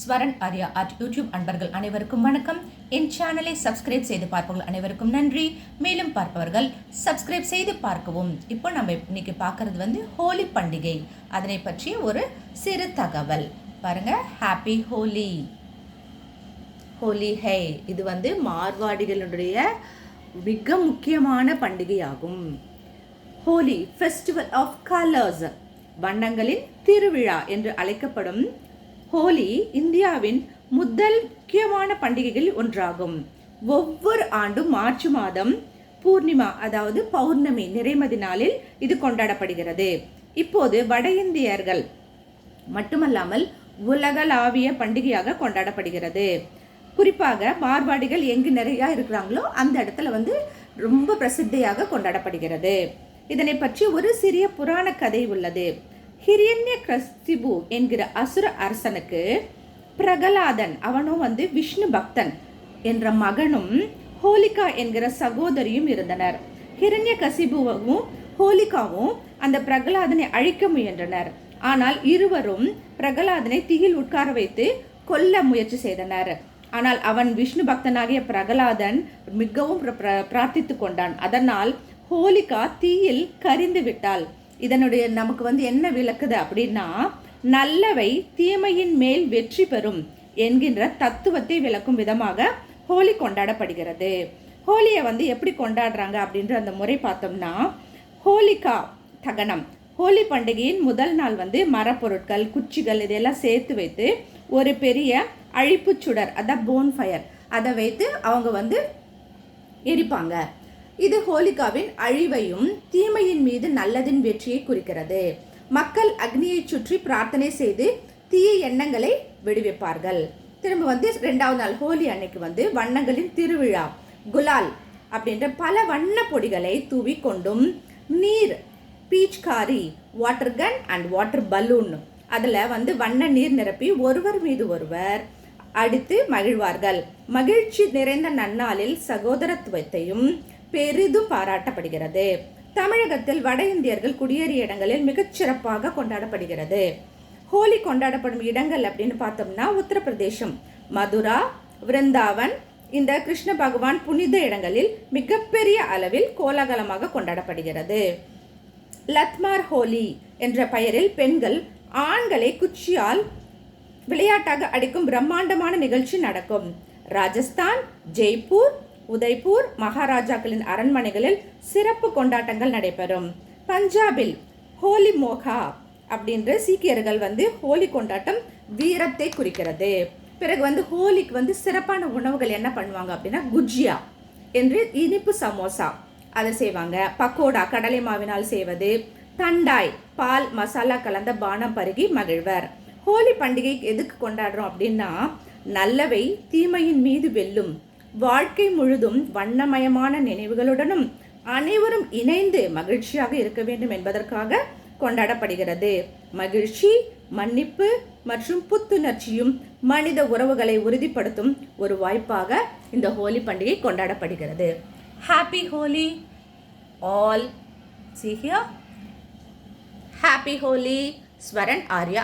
Swaran Arya at YouTube அன்பர்கள் அனைவருக்கும் வணக்கம். என் சேனலை சப்ஸ்கிரைப் செய்து பார்ப்பவர்கள் அனைவருக்கும் நன்றி. மேலும் பார்ப்பவர்கள் சப்ஸ்கிரைப் செய்து பார்க்கவும். இப்போ நம்ம இன்னைக்கு பார்க்கறது வந்து ஹோலி பண்டிகை. அதனை பற்றிய ஒரு சிறு தகவல். பாருங்க ஹாப்பி ஹோலி. ஹோலி ஹே. இது வந்து மார்வாடிகளுடைய மிக முக்கியமான பண்டிகையாகும். ஹோலி ஃபெஸ்டிவல் ஆஃப் கலர்ஸ் வண்ணங்களின் திருவிழா என்று அழைக்கப்படும் ஹோலி இந்தியாவின் முதல் முக்கியமான பண்டிகைகளில் ஒன்றாகும். ஒவ்வொரு ஆண்டும் மார்ச் மாதம் பூர்ணிமா அதாவது பௌர்ணமி நிறைமதி நாளில் இது கொண்டாடப்படுகிறது. இப்போது வட இந்தியர்கள் மட்டுமல்லாமல் உலகளாவிய பண்டிகையாக கொண்டாடப்படுகிறது. குறிப்பாக மார்வாடிகள் எங்கு நிறையா இருக்கிறாங்களோ அந்த இடத்துல வந்து ரொம்ப பிரசித்தியாக கொண்டாடப்படுகிறது. இதனை பற்றி ஒரு சிறிய புராண கதை உள்ளது. ஹிரண்ய கஸ்திபு என்கிற அசுர அரசனுக்கு பிரகலாதன் அவனும் வந்து விஷ்ணு பக்தன் என்ற மகனும் ஹோலிகா என்கிற சகோதரியும் இருந்தனர். ஹிரண்ய கசிபுவும் ஹோலிகாவும் அந்த பிரகலாதனை அழிக்க முயன்றனர். ஆனால் இருவரும் பிரகலாதனை தீயில் உட்கார வைத்து கொல்ல முயற்சி செய்தனர். ஆனால் அவன் விஷ்ணு பக்தனாகிய பிரகலாதன் மிகவும் பிரார்த்தித்து கொண்டான். அதனால் ஹோலிகா தீயில் கரிந்து விட்டாள். இதனுடைய நமக்கு வந்து என்ன விளக்குது அப்படின்னா நல்லவை தீமையின் மேல் வெற்றி பெறும் என்கின்ற தத்துவத்தை விளக்கும் விதமாக ஹோலி கொண்டாடப்படுகிறது. ஹோலியை வந்து எப்படி கொண்டாடுறாங்க அப்படின்ற அந்த முறை பார்த்தோம்னா ஹோலிகா தகனம் ஹோலி பண்டிகையின் முதல் நாள் வந்து மரப்பொருட்கள் குச்சிகள் இதையெல்லாம் சேர்த்து வைத்து ஒரு பெரிய அழிப்பு சுடர் அதான் போன் ஃபயர் அதை வைத்து அவங்க வந்து எரிப்பாங்க. இது ஹோலிகாவின் அழிவையும் தீமையின் மீது நல்லதின் வெற்றியை குறிக்கிறது. மக்கள் அக்னியை சுற்றி பிரார்த்தனை செய்து தீய எண்ணங்களை விடுவிப்பார்கள். திரும்ப வந்து ரெண்டாவது நாள் ஹோலி அன்னைக்கு வந்து வண்ணங்களின் திருவிழா குலால் அப்படின்ற பல வண்ண பொடிகளை தூவி கொண்டும் நீர் pichkari water gun and water balloon அதில் வந்து வண்ண நீர் நிரப்பி ஒருவர் மீது ஒருவர் அடித்து மகிழ்வார்கள். மகிழ்ச்சி நிறைந்த நன்னாளில் சகோதரத்துவத்தையும் பெரிதும் பாராட்டப்படுகிறது. தமிழகத்தில் வட இந்தியர்கள் குடியேறிய இடங்களில் மிகச்சிறப்பாக கொண்டாடப்படுகிறது. ஹோலி கொண்டாடப்படும் இடங்கள் அப்படின்னு பார்த்தோம்னா உத்தரப்பிரதேசம் மதுரா விருந்தாவன் இந்த கிருஷ்ண பகவான் புனித இடங்களில் மிகப்பெரிய அளவில் கோலாகலமாக கொண்டாடப்படுகிறது. லத்மார் ஹோலி என்ற பெயரில் பெண்கள் ஆண்களை குச்சியால் விளையாட்டாக அடிக்கும் பிரம்மாண்டமான நிகழ்ச்சி நடக்கும். ராஜஸ்தான் ஜெய்ப்பூர் உதய்பூர் மகாராஜாக்களின் அரண்மனைகளில் சிறப்பு கொண்டாட்டங்கள் நடைபெறும். பஞ்சாபில் ஹோலி மோகா அப்படின்ற சீக்கியர்கள் வந்து ஹோலி கொண்டாட்டம் வீரத்தை குறிக்கிறது. பிறகு வந்து ஹோலிக்கு வந்து சிறப்பான உணவுகள் என்ன பண்ணுவாங்க அப்படின்னா குஜியா என்று இனிப்பு சமோசா அதை செய்வாங்க. பக்கோடா கடலை மாவினால் செய்வது தண்டாய் பால் மசாலா கலந்த பானம் பருகி மகிழ்வர். ஹோலி பண்டிகை எதுக்கு கொண்டாடுறோம் அப்படின்னா நல்லவை தீமையின் மீது வெல்லும் வாழ்க்கை முழுதும் வண்ணமயமான நினைவுகளுடனும் அனைவரும் இணைந்து மகிழ்ச்சியாக இருக்க வேண்டும் என்பதற்காக கொண்டாடப்படுகிறது. மகிழ்ச்சி மன்னிப்பு மற்றும் புத்துணர்ச்சியும் மனித உறவுகளை உறுதிப்படுத்தும் ஒரு வாய்ப்பாக இந்த ஹோலி பண்டிகை கொண்டாடப்படுகிறது. Happy Holi all see here happy Holi Swaran Arya